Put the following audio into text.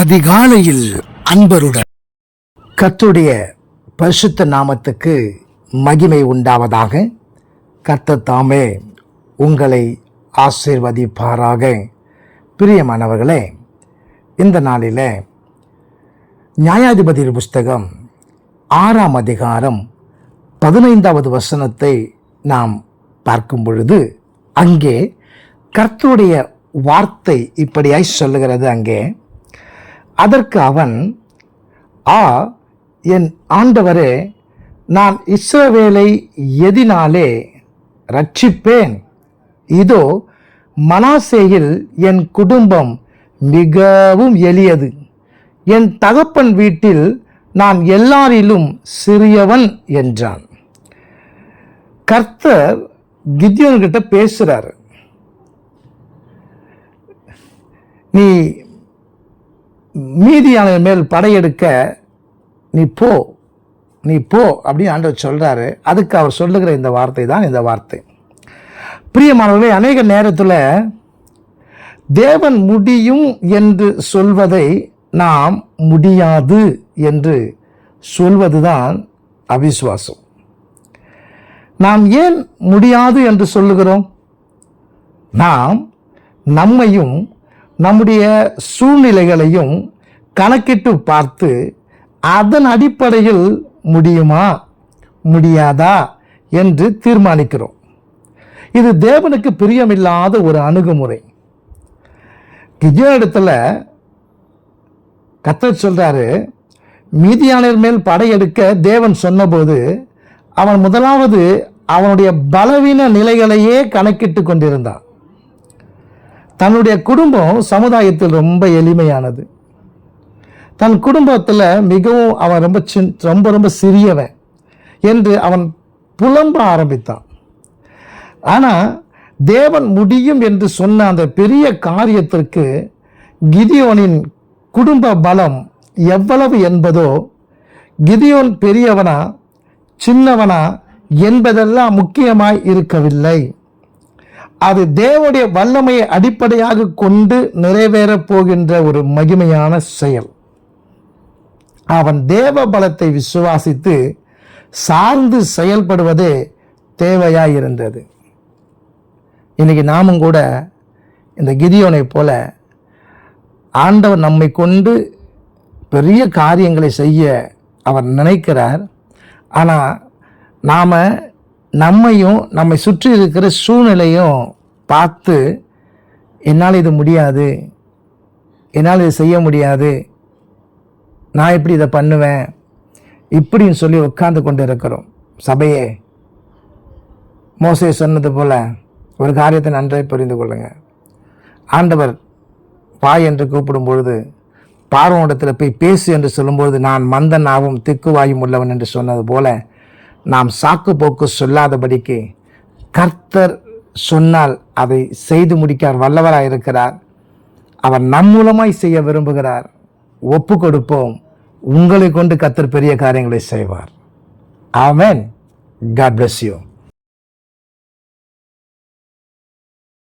அதிகாலையில் அன்பருடன். கத்துடைய பரிசுத்த நாமத்துக்கு மகிமை உண்டாவதாக. கர்த்தர் தாமே உங்களை ஆசீர்வதிப்பாராக. பிரியமானவர்களே இந்த நாளில் நியாயாதிபதி புஸ்தகம் ஆறாம் அதிகாரம் பதினைந்தாவது வசனத்தை நாம் பார்க்கும் பொழுது அங்கே கர்த்தருடைய வார்த்தை இப்படியாய் சொல்லுகிறது. அங்கே அதற்கு அவன் ஆ என் ஆண்டவரே நான் இஸ்ரவேலை எதினாலே ரட்சிப்பேன் இதோ மனாசேயில் என் குடும்பம் மிகவும் எளியது. என் தகப்பன் வீட்டில் நான் எல்லாரிலும் சிறியவன் என்றான். கர்த்தர் கித்யோன்கிட்ட பேசுகிறாரு நீ மீதியான மேல் படையெடுக்க நீ போ நீ போ அப்படின்னு ஆண்டவர் சொல்கிறாரு அதுக்கு அவர் சொல்லுகிற இந்த வார்த்தை தான் இந்த வார்த்தை. பிரியமானவர்களே அநேக நேரத்தில் தேவன் முடியும் என்று சொல்வதை நாம் முடியாது என்று சொல்வது தான் அவிசுவாசம். நாம் ஏன் முடியாது என்று சொல்லுகிறோம்? நாம் நம்மையும் நம்முடைய சூழ்நிலைகளையும் கணக்கிட்டு பார்த்து அதன் அடிப்படையில் முடியுமா? முடியாதா? என்று தீர்மானிக்கிறோம். இது தேவனுக்கு பிரியமில்லாத ஒரு அணுகுமுறை. இடத்துல கத்தர் சொல்கிறாரு மீதியானர் மேல் படையெடுக்க தேவன் சொன்னபோது அவன் முதலாவது அவனுடைய பலவீன நிலைகளையே கணக்கிட்டு கொண்டிருந்தான். தன்னுடைய குடும்பம் சமுதாயத்தில் ரொம்ப எளிமையானது. தன் குடும்பத்தில் மிகவும் அவன் ரொம்ப சின் ரொம்ப ரொம்ப சிறியவன் என்று அவன் புலம்ப ஆரம்பித்தான். ஆனால் தேவன் முடியும் என்று சொன்ன அந்த பெரிய காரியத்திற்கு கிதியோனின் குடும்ப பலம் எவ்வளவு என்பதோ கிதியோன் பெரியவனா சின்னவனா என்பதெல்லாம் முக்கியமாய் இருக்கவில்லை. அது தேவனுடைய வல்லமையை அடிப்படையாக கொண்டு நிறைவேறப் போகின்ற ஒரு மகிமையான செயல். அவன் தேவ பலத்தை விசுவாசித்து சார்ந்து செயல்படுவதே தேவையாயிருந்தது. இன்னைக்கு நாமும் கூட இந்த கிதியோனை போல ஆண்டவர் நம்மை கொண்டு பெரிய காரியங்களை செய்ய அவர் நினைக்கிறார். ஆனால் நாம் நம்மையும் நம்மை சுற்றி இருக்கிற சூழ்நிலையும் பார்த்து என்னால் இது முடியாது என்னால் இது செய்ய முடியாது நான் எப்படி இதை பண்ணுவேன் இப்படின்னு சொல்லி உட்கார்ந்து கொண்டு இருக்கிறோம். சபையே மோசையை சொன்னது போல் ஒரு காரியத்தை நன்றாக புரிந்து கொள்ளுங்க. ஆண்டவர் வாய் என்று கூப்பிடும் பொழுது பார்வனிடத்தில் போய் பேசு என்று சொல்லும்போது நான் மந்தனாகவும் திக்குவாயும் உள்ளவன் என்று சொன்னது போல நாம் சாக்கு போக்கு சொல்லாதபடிக்கு கர்த்தர் சொன்னால் அதை செய்து முடிக்கார் வல்லவராக இருக்கிறார். அவர் நம் மூலமாய் செய்ய விரும்புகிறார். ஒப்பு கொடுப்போம். உங்களை கொண்டு கத்தர் பெரிய காரியங்களை செய்வார். ஆமேன். God bless you